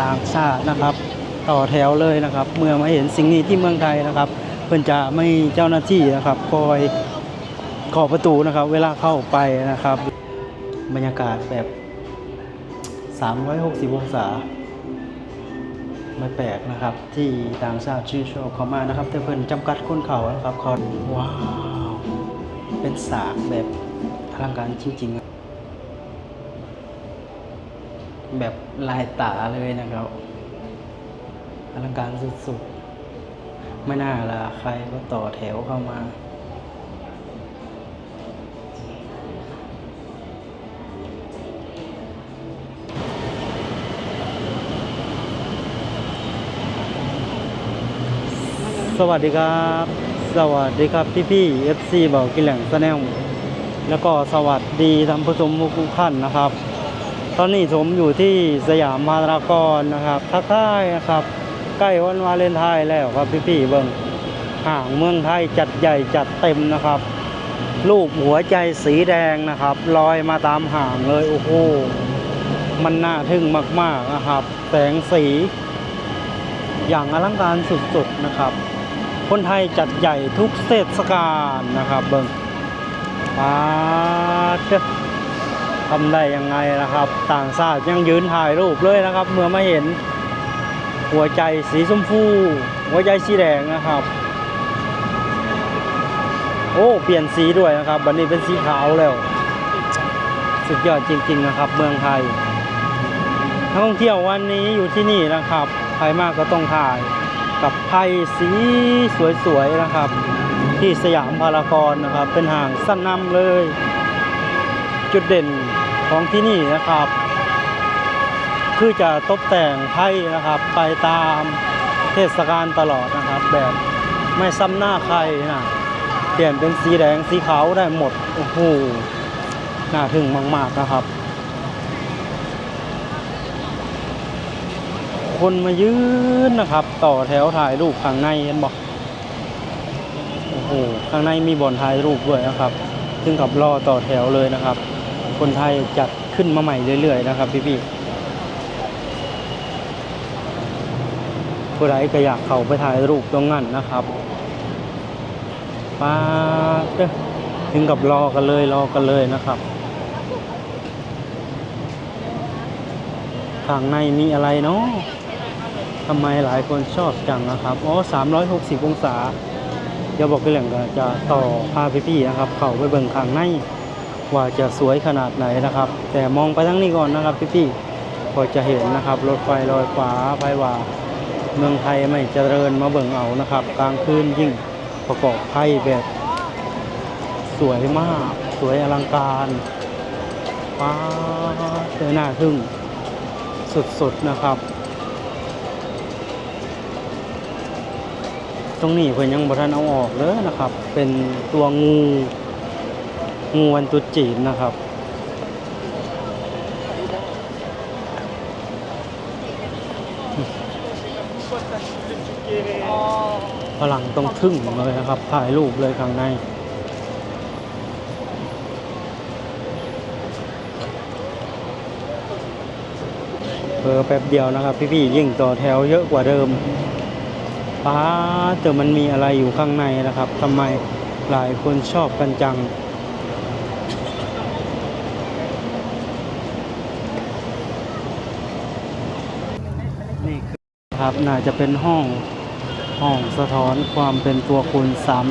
ต่างชาตินะครับ ต่อแถวเลยนะครับ เมื่อมาเห็นสิ่งนี้ที่เมืองไทยนะครับ เพื่อนจะไม่เจ้าหน้าที่นะครับคอยขอประตูนะครับ เวลาเข้าไปนะครับ บรรยากาศแบบ 360 องศาไม่แปลกนะครับ ที่ต่างชาติชื่นชอบเขามากนะครับ แต่เพิ่อนจำกัดคนเขานะครับเขาว้าว เป็นสากแบบอลังการจริงๆ แบบลายตาเลยนะครับอลังการสุดๆ ไม่น่าละใครก็ต่อแถวเข้ามา สวัสดีครับ สวัสดีครับพี่พี่ FC เบากินแหล่งสแนลแล้วก็สวัสดีท่านผู้ชมทุกท่านนะครับ ตอนนี้ผมอยู่ที่สยามพารากอนนะครับทักทายนะครับ ใกล้วันวาเลนไทน์แล้วครับพี่ๆเบิ่งห่างเมืองไทยจัดใหญ่จัดเต็มนะครับ รูปหัวใจสีแดงนะครับลอยมาตามห่างเลยโอ้โหมันน่าทึ่งมากๆนะครับ แสงสี อย่างอลังการสุดๆนะครับ คนไทยจัดใหญ่ทุกเทศกาลนะครับ เบิ่งปาดเด้อ ทำได้ยังไงนะครับ ต่างชาติยังยืนถ่ายรูปเลยนะครับ เมื่อมาเห็นหัวใจสีชมพู หัวใจสีแดงนะครับ โอ้เปลี่ยนสีด้วยนะครับวันนี้เป็นสีขาวแล้ว สุดยอดจริง ๆนะครับ เมืองไทยนักท่องเที่ยววันนี้อยู่ที่นี่นะครับใครมากก็ต้องถ่ายกับไพ่สีสวยๆนะครับ ที่สยามพารากอนนะครับ เป็นห่างสั้นนำเลย จุดเด่นของที่นี่นะครับ คือจะตกแต่งไพ่นะครับ ไปตามเทศกาลตลอดนะครับ แบบไม่ซ้ำหน้าใครนะเปลี่ยนเป็นสีแดงสีขาวได้หมดโอ้โหน่าทึ่งมากๆนะครับ คนมายืนนะครับ ต่อแถวถ่ายรูปข้างในเห็นบอกโอ้โหข้างในมีบ่อนถ่ายรูปด้วยนะครับ ซึ่งกับรอต่อแถวเลยนะครับ คนไทยจัดขึ้นมาใหม่เรื่อยๆนะครับพี่ๆผู้ใดก็อยากเข้าไปถ่ายรูปตรงนั้นนะครับป้าดเด้อถึงกับรอกันเลยรอกันเลยนะครับข้างในมีอะไรเนาะทำไมหลายคนชอบจังนะครับอ๋อ360 องศา เดี๋ยวบอกกันเรื่องก็จะต่อพาพี่ๆนะครับ เข้าไปเบิ่งข้างใน ว่าจะสวยขนาดไหนนะครับ แต่มองไปทั้งนี้ก่อนนะครับพี่ๆพอจะเห็นนะครับรถไฟลอยฟ้าไปว่าเมืองไทยไม่เจริญมาเบิ่งเอานะครับ กลางคืนยิ่งประกอบไพ่แบบสวยมาก สวยอลังการป้าเจอหน้าทึ่งสุดๆนะครับ ตรงนี้เพิ่นยังบ่ทันเอาออกเลยนะครับ เป็นตัวงู งูวันตุจีนนะครับ พลังต้องทึ่งเลยนะครับ ถ่ายรูปเลยข้างใน เออแป๊บเดียวนะครับ พี่ๆยิ่งต่อแถวเยอะกว่าเดิมป้าแต่มันมีอะไรอยู่ข้างในนะครับทำไมหลายคนชอบกันจัง นี่คือครับน่าจะเป็นห้องห้องสะท้อนความเป็นตัวคุณ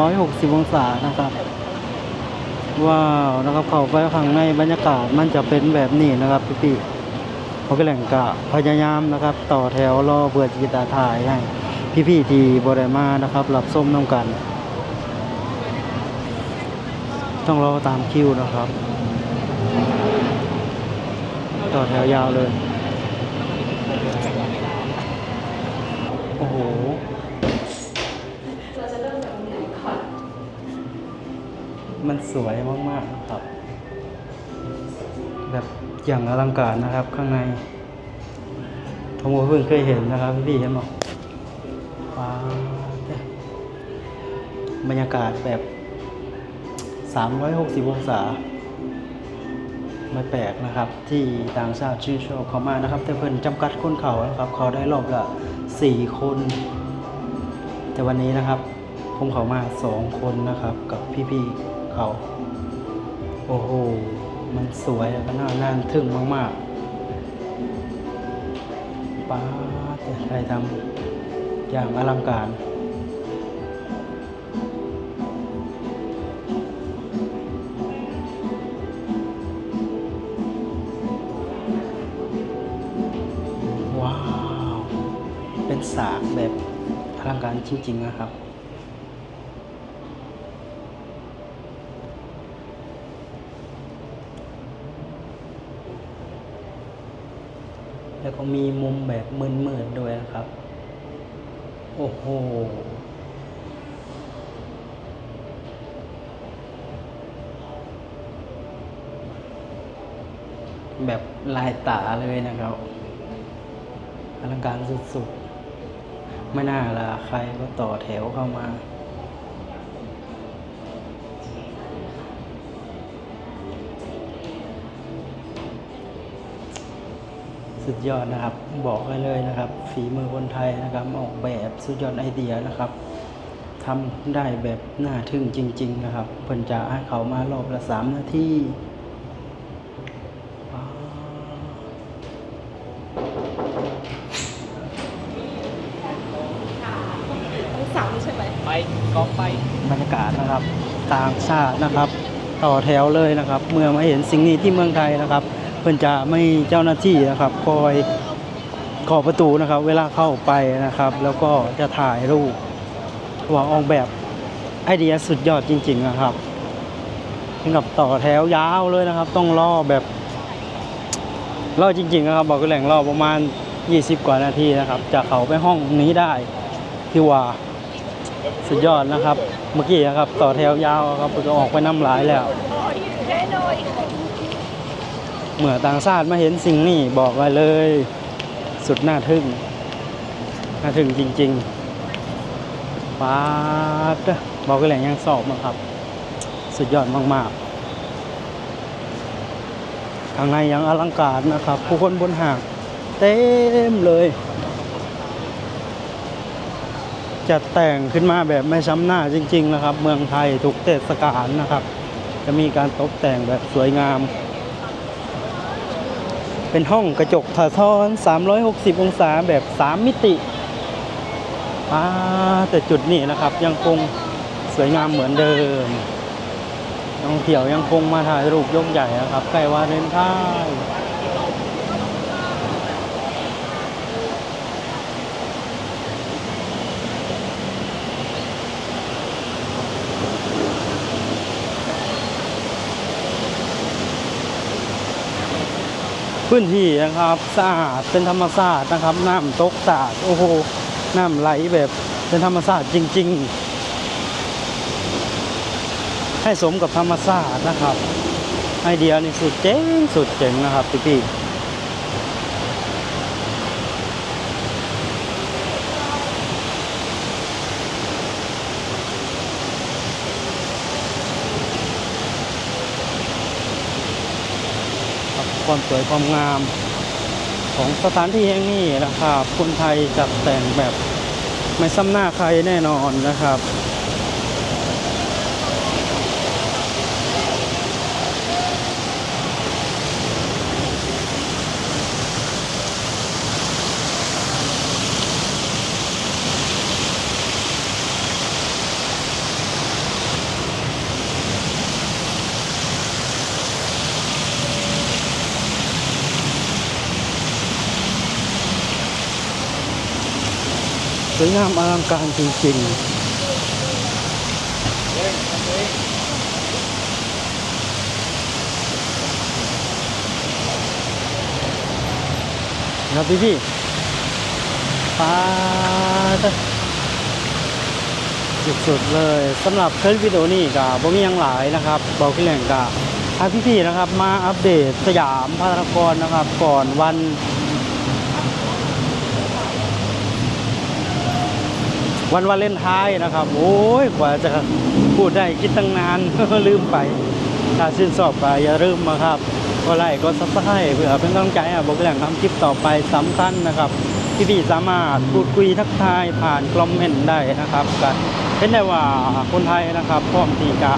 360 องศานะครับ ว้าวนะครับเข้าไปข้างในบรรยากาศมันจะเป็นแบบนี้นะครับพี่ๆเขาก็แหล่งกะพยายามนะครับ ต่อแถวรอเพื่อที่จะถ่ายให้พี่ๆที่บริมานะครับรับส้มน้ำกัน ต้องรอตามคิวนะครับ ต่อแถวยาวเลย โอ้โห เราจะเริ่มจากไหนก่อนมันสวยมากๆนะครับ แบบอย่างอลังการนะครับข้างในผมก็เพิ่งเคยเห็นนะครับพี่ๆเห็นไหมว้าบรรยากาศแบบ 360 องศา ไม่แปลกนะครับ ที่ต่างชาติชื่นชอบเขามากนะครับ แต่เพิ่นจำกัดคนเขานะครับ เขาได้รอบละ สี่คน แต่วันนี้นะครับ ผมเขามาสองคนนะครับ กับพี่ๆเขา โอ้โห มันสวยแล้วก็น่าน่าทึ่งมากๆป้าจะใครทำอย่างอลังการ เป็นสากแบบอลังการจริง ๆ นะครับ แล้วก็มีมุมแบบมืดๆด้วยนะครับ โอ้โหแบบลายตาเลยนะครับอลังการสุดๆ ไม่น่าละใครก็ต่อแถวเข้ามา สุดยอดนะครับบอกไว้เลยนะครับ ฝีมือคนไทยนะครับ ออกแบบสุดยอดไอเดียนะครับทำได้แบบน่าทึ่งจริง ๆ นะครับ เพิ่นจะให้เขามารอบละสามนาทีว้าว ลูก สาวนี่ใช่ไหมไปกองไปบรรยากาศนะครับต่างชาตินะครับ ต่อแถวเลยนะครับ เมื่อมาเห็นสิ่งนี้ที่เมืองไทยนะครับ เพิ่นจะไม่เจ้าหน้าที่นะครับคอยขอประตูนะครับ เวลาเข้าไปนะครับ แล้วก็จะถ่ายรูปว่าออกแบบไอเดียสุดยอดจริง ๆนะครับถึงกับต่อแถวยาวเลยนะครับ ต้องรอแบบรอจริงๆนะครับ บอกก็แหล่งรอประมาณ 20 กว่านาทีนะครับ จะเข้าไปห้องนี้ได้ที่ว่า สุดยอดนะครับ เมื่อกี้นะครับ ต่อแถวยาวครับก็ออกไปน้ำหลายแล้ว เมื่อต่างชาติมาเห็นสิ่งนี้บอกไว้เลย สุดน่าทึ่ง น่าทึ่งจริงๆป้าดบอกกันแหล่งยังสอบนะครับ สุดยอดมากๆ ข้างในยังอลังการนะครับ ผู้คนบนหาดเต็มเลย จัดแต่งขึ้นมาแบบไม่ช้ำหน้าจริง ๆ นะครับ เมืองไทยทุกเทศกาลนะครับ จะมีการตกแต่งแบบสวยงาม เป็นห้องกระจกถ่าทอน 360 องศาแบบ 3 มิติอ่าแต่จุดนี้นะครับยังคงสวยงามเหมือนเดิมนักท่องเที่ยวยังคงมาถ่ายรูปยกใหญ่นะครับใกล้วาเลนไทน์ พื้นที่นะครับสะอาดเป็นธรรมชาตินะครับ น้ำตกสะอาดโอ้โหน้ำไหลแบบเป็นธรรมชาติจริง ๆ ให้สมกับธรรมชาตินะครับ ไอเดียนี่สุดเจ๋งสุดเจ๋งนะครับพี่พี่ ความสวยความงาม ของสถานที่แห่งนี้นะครับคนไทยจัดแต่งแบบไม่ซ้ำหน้าใครแน่นอนนะครับ สวยงามอลังการจริงๆครับพี่พี่ปาดสุดๆเลยสำหรับคลิปวิดีโอนี้กับบ่มียังหลายนะครับบอกพี่แหล่งกับพาพี่ๆนะครับ มาอัปเดตสยามพารากอนนะครับ ก่อนวัน วันวาเลนไทน์นะครับ โอ้ยกว่าจะพูดได้คิดตั้งนาน ลืมไปถ้าชื่นชอบก็อย่าลืมนะครับก็ไลค์ก็ซับสไครต์เพื่อเป็นกำลังใจอะบอกแหล่งทำคลิปต่อไปสำคัญนะครับพี่ๆสามารถพูดคุยทักทายผ่านคอมเมนต์ได้นะครับก็เป็นได้ว่าคนไทยนะครับพร้อมที่จะ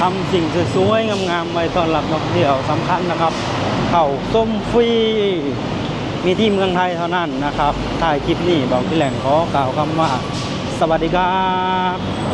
ทำสิ่งสวยๆงามๆไว้ตอนรับนักท่องเที่ยวสำคัญนะครับ เข้าส้มฟรีมีที่เมืองไทยเท่านั้นนะครับถ่ายคลิปนี้บอกที่แหล่งขอกล่าวคำว่า สวัสดีครับ